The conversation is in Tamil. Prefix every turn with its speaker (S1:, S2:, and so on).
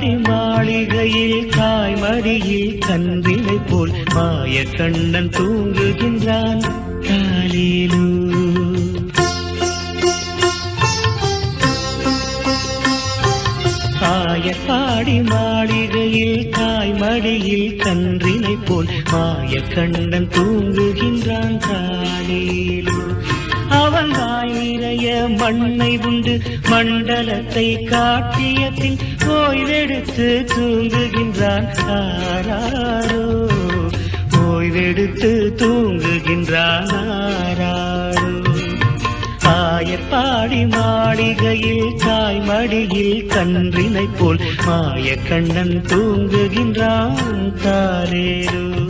S1: மாடி மாளிகையில் காய்மடியில் கன்றினை போல் மாய கண்ணன் தூங்குகின்றான். காலிலூ. ஆயப்பாடி மாளிகையில் காய்மடியில் கன்றினை போல் மாய கண்ணன் தூங்குகின்றான். காலிலூ. அவன் தாய் மண்ணை உண்டு. மண்டலத்தை காட்டியத்தில் ஓய்வெடுத்து தூங்குகின்றான் ஆராரோ. ஓய்வெடுத்து தூங்குகின்றான் ஆராரோ. ஆயப்பாடி மாளிகையில் தாய்மடியில் கன்றினை போல் மாய கண்ணன் தூங்குகின்றான் தாரேரோ.